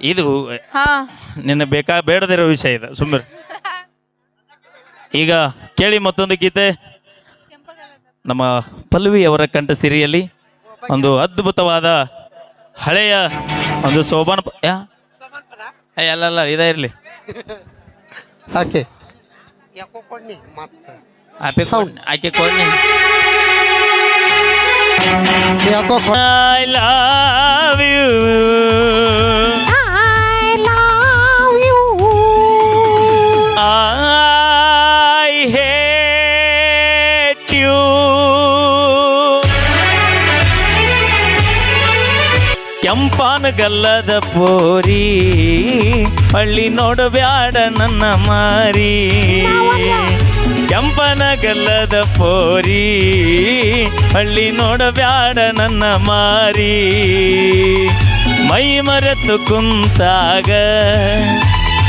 ಇದು ಹಾ. ನಿನ್ನ ಬೇಕಾ ಬೇಡದಿರೋ ವಿಷಯ ಇದು ಸುಮ್ಮನೆ ಈಗ ಕೇಳಿ ಮತ್ತೊಂದು ಗೀತೆ. ನಮ್ಮ ಪಲ್ವಿ ಅವರ ಕಂಠ ಸಿರಿಯಲ್ಲಿ ಒಂದು ಅದ್ಭುತವಾದ ಹಳೆಯ ಒಂದು ಸೋಬಾನ ಪ- ಯಾ? ಏ, ಅಲ್ಲ ಅಲ್ಲ ಇದೇ ಇರಲಿ. ಓಕೆ ಯಾಕೋ ಕೊಡ್ನಿ ಮತ್ತೆ ಆಪೆ Sound. ಆಕೆ ಕೊಡ್ನಿ. ಯಾಕೋ ಐ ಲವ್ ಯು ಗಲ್ಲದ ಪೋರಿ, ಹಳ್ಳಿ ನೋಡಬ್ಯಾಡ ನನ್ನ ಮಾರಿ. ಗಲ್ಲದ ಪೋರಿ, ಹಳ್ಳಿ ನೋಡಬ್ಯಾಡ ನನ್ನ ಮಾರಿ. ಮೈ ಮರೆತು ಕುಂತಾಗ,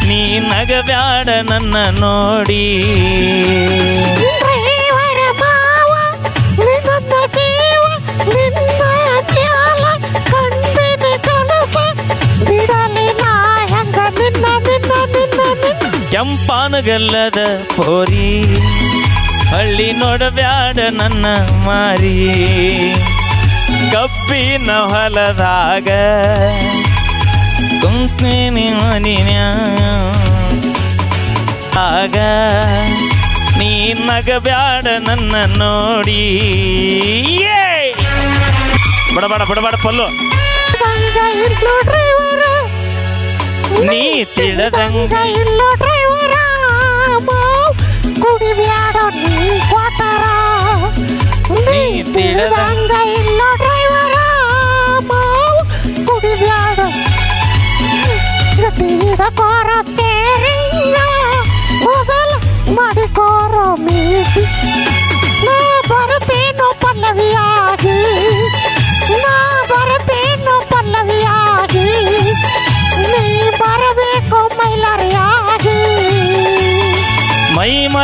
ನೀ ನಗಬ್ಯಾಡ ನನ್ನ ನೋಡಿ. ಕೆಂಪಾನಗಲ್ಲದ ಪೋರಿ. ಹಳ್ಳಿ ನೋಡಬ್ಯಾಡ ನನ್ನ ಮಾರಿ. ಕಬ್ಬಿನ ಹೊಲದಾಗ ಕುಂತೀನಿ ಮನಿನ ಆಗ. ನೀ ನಗಬ್ಯಾಡ ನನ್ನ ನೋಡಿ. ಬಡಬಾಡ ಬಡಬಾಡ ಬಡಬಡ ಪಲ್ಲು. ನೀ ತಿಳದಂಗ ಹಂಗ ಇರ್ಲು ಡ್ರೈವರ ಮಾವ್ ಕುಡಿಬ್ಯಾಡ ನೀ ಕ್ವಾಟರ ನೀ ತಿಳಿದಂಗ ಇರ್ಲು ಡ್ರೈವರ ಮಾವ್ ಕುಡಿಬ್ಯಾಡ ತೀಡಕೋರ ಸ್ಟೇರಿಂಗ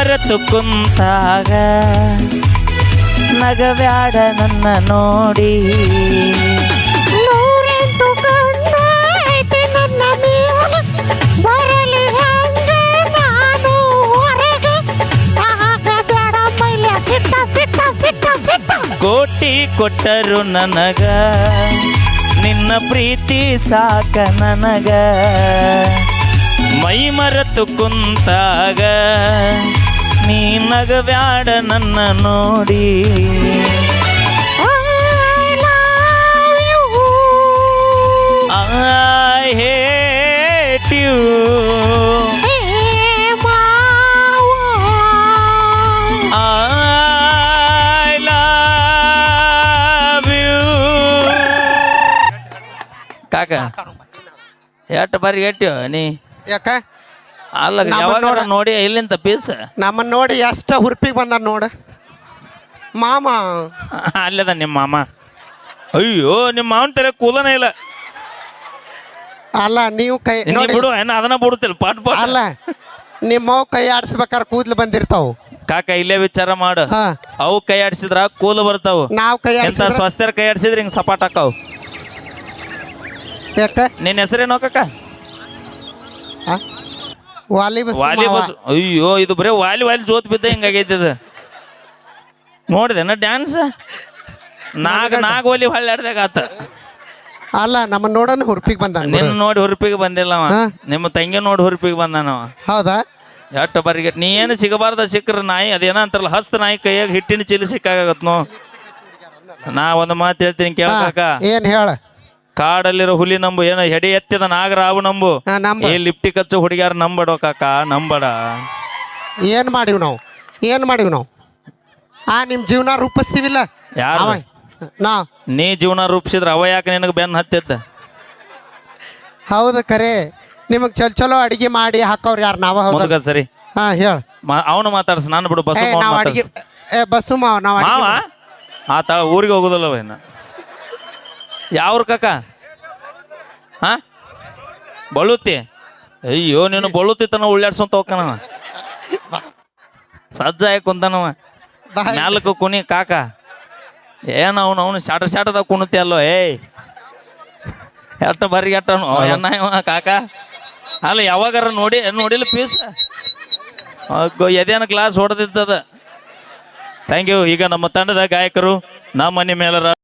ಮೈಲೆ ಕುಂತಾಗ ನಗವ್ಯಾಡ ನನ್ನ ನೋಡಿ. ಕೋಟಿ ಕೊಟ್ಟರು ನನಗ ನಿನ್ನ ಪ್ರೀತಿ ಸಾಕ ನನಗ. ಮೈ ಮರೆತು ಕುಂತಾಗ ನೀ ನಗವ್ಯಾಡ ನನ್ನ ನೋಡಿ. I hate you. I love you ಕಾಕ ಎಟ್ಟು ಬಾರಿ ಎಟ್ಟು ನೀ ಯಾಕ ಅಲ್ಲ ಯಾವಾಗ ನೋಡ- ನೋಡಿ ಇಲ್ಲಿಂದ ಪೀಸ್ ನಮ್ಮನ್ನ ನೋಡಿ ಎಷ್ಟ ಹುರ್ಪಿಗೆ ಬಂದ ನೋಡ. ಮಾಮ. ಅಲ್ಲದ ನಿಮ್ಮ ಮಾಮ. ಅಯ್ಯೋ ನಿಮ್ಮ ಮಾವನ ತೆರೆ ಕೂದನೇ ಇಲ್ಲ. ಅಲ್ಲ ನೀವು ಕೈ ನೀ ನೋಡಿ ಬಿಡು ಏನ ಅದನ್ನ ಬಿಡುತ್ತಿಲ್ಲ ಪಾಟ್ ಪಾಟ್ ಅಲ್ಲ ನಿಮ್ಮ ಕೈ ಆಡ್ಸ್ಬೇಕಾದ್ರೆ ಕೂದ್ಲು ಬಂದಿರ್ತಾವ. ಕಾಕ ಇಲ್ಲೇ ವಿಚಾರ ಮಾಡು. ಹಾ. ಅವು ಕೈ ಆಡಿಸಿದ್ರ ಕೂದಲು ಬರ್ತಾವು. ನಾವು ಕೈ ಎಂತ ಆಡ್ಸಿದ್ರ ಸ್ವಸ್ಥರ ಕೈ ಆಡಿಸಿದ್ರೆ ಹಿಂಗ್ ಸಪಾಟ್ ಹಾಕಾವು. ಯಾಕ? ನಿನ್ನ ಹೆಸರೇನೋ ಕಾಕ? ಆ? ವಾಲಿ ಬಸ್ ವಾಲಿ ಬಸ್ ಅಯ್ಯೋ ಇದು ಬರೀ ವಾಲಿ ವಾಲಿ ಜೋತ್ ಬಿದ್ದ ಹಿಂಗಾಗೈತಿ ಇದು. ನೋಡಿದೆನ ಡ್ಯಾನ್ಸ್ ನಾಗ ನಾಗ ಒಲಿ ಹೊಳ್ಳಾಡ್ದಾಗ ಆತ. ಅಲ್ಲ ನಮ್ಮ ನೋಡೋಣ ಹುರ್ಪಿಗೆ ಬಂದ ನಿನ್ನ ನೋಡಿ ಹುರ್ಪಿಗೆ ಬಂದಿಲ್ಲ ಅವ. ನಿಮ್ಮ ತಂಗಿ ನೋಡಿ ಹುರ್ಪಿಗೆ ಬಂದಾನವ ಹೌದಾ? ಎಟ್ಟು ಬರಿಗೆ ನೀ ಏನು ಸಿಗಬಾರ್ದ ಸಿಕ್ಕ್ರ ನಾಯಿ ಅದೇನ ಅಂತಾರಲ್ಲ ಹಸ್ತ ನಾಯಿ ಕೈಯಾಗ ಹಿಟ್ಟಿನ ಚೀಲ ಸಿಕ್ಕಾಗತ್ತ ನೋ ನಾ ಒಂದು ಮಾತು ಹೇಳ್ತೀನಿ ಕೇಳಕ ಏನ್ ಹೇಳ? ಕಾಡಲ್ಲಿರೋ ಹುಲಿ ನಂಬು ಏನ ಹೆಡೆ ಎತ್ತಿದ ನಾಗರಾವು ನಂಬು. ಆ, ನಂಬು. ಈ ಲಿಪ್ಟಿ ಕಚ್ಚು ಹುಡುಗ್ಯಾರ ನಂಬಡೋ ಕಾಕ ನಂಬಡ. ಏನ್ ಮಾಡಿವ್ ನಾವು? ಏನ್ ಮಾಡಿವ್ ನಾವು? ಆ ನಿಮ್ ಜೀವನ ರೂಪಿಸ್ತೀವಿಲ್ಲ? ಯಾರು ಅವ. ನಾ. ನೀ ಜೀವನ ರೂಪಿಸಿದ್ರ ಅವ ಯಾಕೆ ನಿನಗೆ ಬೆನ್ನ ಹತ್ತಿದ್ದ? ಹೌದು ಖರೆ ನಿಮಗ್ ಚಲ್ ಚಲೋ ಅಡಿಗೆ ಮಾಡಿ ಹಾಕೋರ್ ಯಾರು? ನಾವ ಹೌದ ಮುಂದಕ ಸರಿ. ಹಾ ಹೇಳ. ಅವನು ಮಾತಾಡ್ಸ ನಾನು ಬಿಡು ಬಸ್ ಏ ನಾವ್ ಅಡಿಗೆ ಏ ಬಸ್ಸು ಮಾವ ನಾವ್ ಮಾವ? ಅಡಿಗೆ ಆತ ಊರಿಗೆ ಹೋಗುದಲ್ಲ ಇನ್ನ. ಯಾವ್ರ ಕಾಕ? ಹಾ ಬಳುತಿ. ಅಯ್ಯೋ ನೀನು ಬಳುತಿ ತನ ಉಳ್ಳಾಡ್ಸಂತ ಹೋಗ್ಕನವ ಸಜ್ಜ ಆಗಿ ಕುಂತಾನವ. ಮ್ಯಾಲಕ್ಕೆ ಕುನಿ ಕಾಕ. ಏನ ಅವನು ಅವನು ಶಾಟ ಶಾಟದಾಗ ಕುಣತಿ ಅಲ್ಲೋ ಏಯ್. ಎಷ್ಟ ಬರಿ ಎಟ್ಟನು ಎಣ್ಣ ಕಾಕ. ಅಲ್ಲ ಯಾವಾಗಾರ ನೋಡಿ ನೋಡಿಲ್ಲ ಪೀಸ್? ಎದೇನ ಕ್ಲಾಸ್ ಹೊಡೆದಿದ್ದದ. ಥ್ಯಾಂಕ್ ಯು ಈಗ ನಮ್ಮ ತಂಡದ ಗಾಯಕರು ನಮ್ಮ ಮನೆ ಮೇಲರ